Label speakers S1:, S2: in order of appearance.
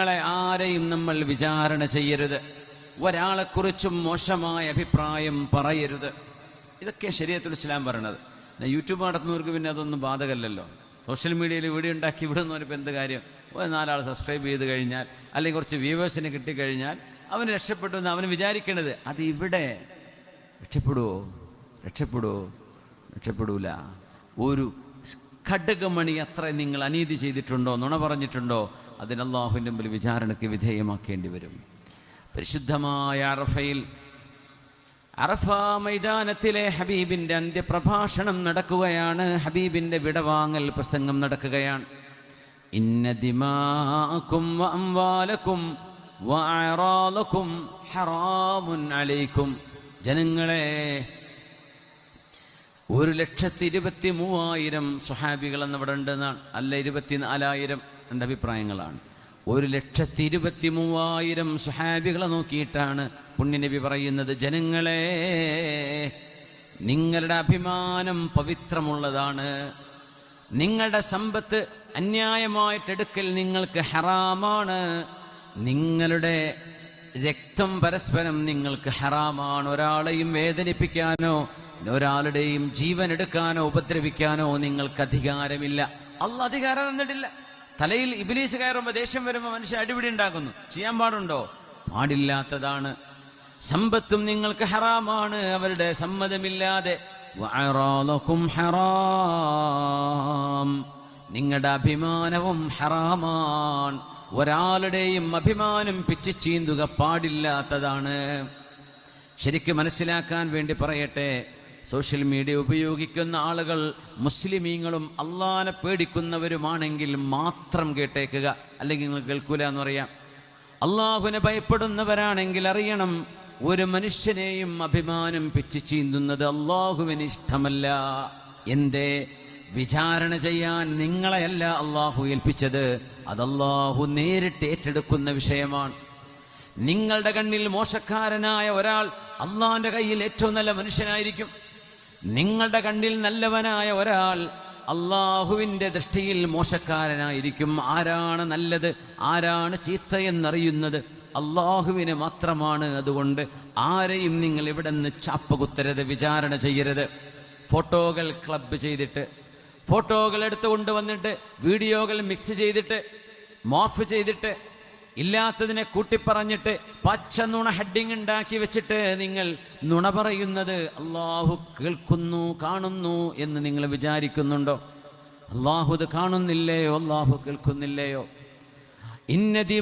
S1: ജനങ്ങളെ ആരെയും നമ്മൾ വിചാരണ ചെയ്യരുത്. ഒരാളെക്കുറിച്ചും മോശമായ അഭിപ്രായം പറയരുത്. ഇതൊക്കെ ശരീരത്തിൽ ഇസ്ലാം പറയണത്. യൂട്യൂബ് നടത്തുന്നവർക്ക് പിന്നെ അതൊന്നും ബാധകല്ലല്ലോ. സോഷ്യൽ മീഡിയയിൽ വീഡിയോ ഉണ്ടാക്കി വിടുന്നവരിപ്പോൾ എന്ത് കാര്യം? ഒരു നാലാൾ സബ്സ്ക്രൈബ് ചെയ്ത് കഴിഞ്ഞാൽ അല്ലെങ്കിൽ കുറച്ച് വ്യൂവേഴ്സിന് കിട്ടിക്കഴിഞ്ഞാൽ അവന് രക്ഷപ്പെട്ടു എന്ന് അവന് വിചാരിക്കണത്. അത് ഇവിടെ. രക്ഷപ്പെടുവോ? രക്ഷപ്പെടുവോ? രക്ഷപ്പെടൂല. ഒരു ഖഡ്ഗമണി അത്ര നിങ്ങൾ അനീതി ചെയ്തിട്ടുണ്ടോ നുണ പറഞ്ഞിട്ടുണ്ടോ? അതിന് മുമ്പിൽ വിചാരണയ്ക്ക് വിധേയമാക്കേണ്ടി വരും. പരിശുദ്ധമായ അറഫയിൽ അറഫ മൈതാനത്തിലെ ഹബീബിന്റെ അന്ത്യപ്രഭാഷണം നടക്കുകയാണ്. ഹബീബിന്റെ വിടവാങ്ങൽ പ്രസംഗം നടക്കുകയാണ്. ഇന്ന ജനങ്ങളെ ഒരു ലക്ഷത്തി ഇരുപത്തി മൂവായിരം സ്വഹാബികൾ എന്നിവിടെ ഉണ്ടെന്നാണ് അല്ല ഇരുപത്തി നാലായിരം എന്റെ അഭിപ്രായങ്ങളാണ്. ഒരു ലക്ഷത്തി ഇരുപത്തി മൂവായിരം സ്വഹാബികളെ നോക്കിയിട്ടാണ് പുണ്യനബി പറയുന്നത്. ജനങ്ങളെ നിങ്ങളുടെ അഭിമാനം പവിത്രമുള്ളതാണ്. നിങ്ങളുടെ സമ്പത്ത് അന്യായമായിട്ടെടുക്കൽ നിങ്ങൾക്ക് ഹറാമാണ്. നിങ്ങളുടെ രക്തം പരസ്പരം നിങ്ങൾക്ക് ഹറാമാണ്. ഒരാളെയും വേദനിപ്പിക്കാനോ ഒരാളുടെയും ജീവൻ എടുക്കാനോ ഉപദ്രവിക്കാനോ നിങ്ങൾക്ക് അധികാരമില്ല അല്ല അധികാരം തന്നിട്ടില്ല. തലയിൽ ഇബിലീസ് കയറുമ്പോൾ ദേഷ്യം വരുമ്പോൾ മനുഷ്യ അടിപിടി ഉണ്ടാക്കുന്നു. ചെയ്യാൻ പാടുണ്ടോ? പാടില്ലാത്തതാണ്. സമ്പത്തും നിങ്ങൾക്ക് ഹറാമാണ്. അവരുടെ സമ്മതമില്ലാതെ. നിങ്ങളുടെ അഭിമാനവും ഹറാമാണ്. ഒരാളുടെയും അഭിമാനം പിച്ചു ചീന്തുക പാടില്ലാത്തതാണ്. ശരിക്കും മനസ്സിലാക്കാൻ വേണ്ടി പറയട്ടെ. സോഷ്യൽ മീഡിയ ഉപയോഗിക്കുന്ന ആളുകൾ മുസ്ലിമീങ്ങളും അള്ളാനെ പേടിക്കുന്നവരുമാണെങ്കിൽ മാത്രം കേട്ടേക്കുക. അല്ലെങ്കിൽ നിങ്ങൾ കേൾക്കൂല എന്ന് പറയാം. അള്ളാഹുവിനെ ഭയപ്പെടുന്നവരാണെങ്കിൽ അറിയണം ഒരു മനുഷ്യനെയും അഭിമാനം പിച്ചു ചീന്തുന്നത് അള്ളാഹുവിന് ഇഷ്ടമല്ല. എന്തേ? വിചാരണ ചെയ്യാൻ നിങ്ങളെയല്ല അള്ളാഹു ഏൽപ്പിച്ചത്. അതല്ലാഹു നേരിട്ട് ഏറ്റെടുക്കുന്ന വിഷയമാണ്. നിങ്ങളുടെ കണ്ണിൽ മോശക്കാരനായ ഒരാൾ അള്ളാന്റെ കയ്യിൽ ഏറ്റവും നല്ല മനുഷ്യനായിരിക്കും. നിങ്ങളുടെ കണ്ണിൽ നല്ലവനായ ഒരാൾ അള്ളാഹുവിന്റെ ദൃഷ്ടിയിൽ മോശക്കാരനായിരിക്കും. ആരാണ് നല്ലത്? ആരാണ് ചീത്തയെന്നറിയുന്നത്? അള്ളാഹുവിന് മാത്രമാണ് അതുകൊണ്ട് ആരെയും നിങ്ങൾ ഇവിടെ നിന്ന് ചാപ്പ കുത്തരുത് വിചാരണ ചെയ്യരുത്. ഫോട്ടോകൾ ക്ലബ്ബ് ചെയ്തിട്ട് ഫോട്ടോകൾ എടുത്തു കൊണ്ടുവന്നിട്ട് വീഡിയോകൾ മിക്സ് ചെയ്തിട്ട് മോഫ് ചെയ്തിട്ട് ഇല്ലാത്തതിനെ കൂട്ടിപ്പറഞ്ഞിട്ട് പച്ച നുണ ഹെഡിങ് ഉണ്ടാക്കി വെച്ചിട്ട് നിങ്ങൾ നുണ പറയുന്നത് അള്ളാഹു കേൾക്കുന്നു കാണുന്നു എന്ന് നിങ്ങൾ വിചാരിക്കുന്നുണ്ടോ? അള്ളാഹു ഇത് കാണുന്നില്ലയോ? അള്ളാഹു കേൾക്കുന്നില്ലയോ? ഇന്നതി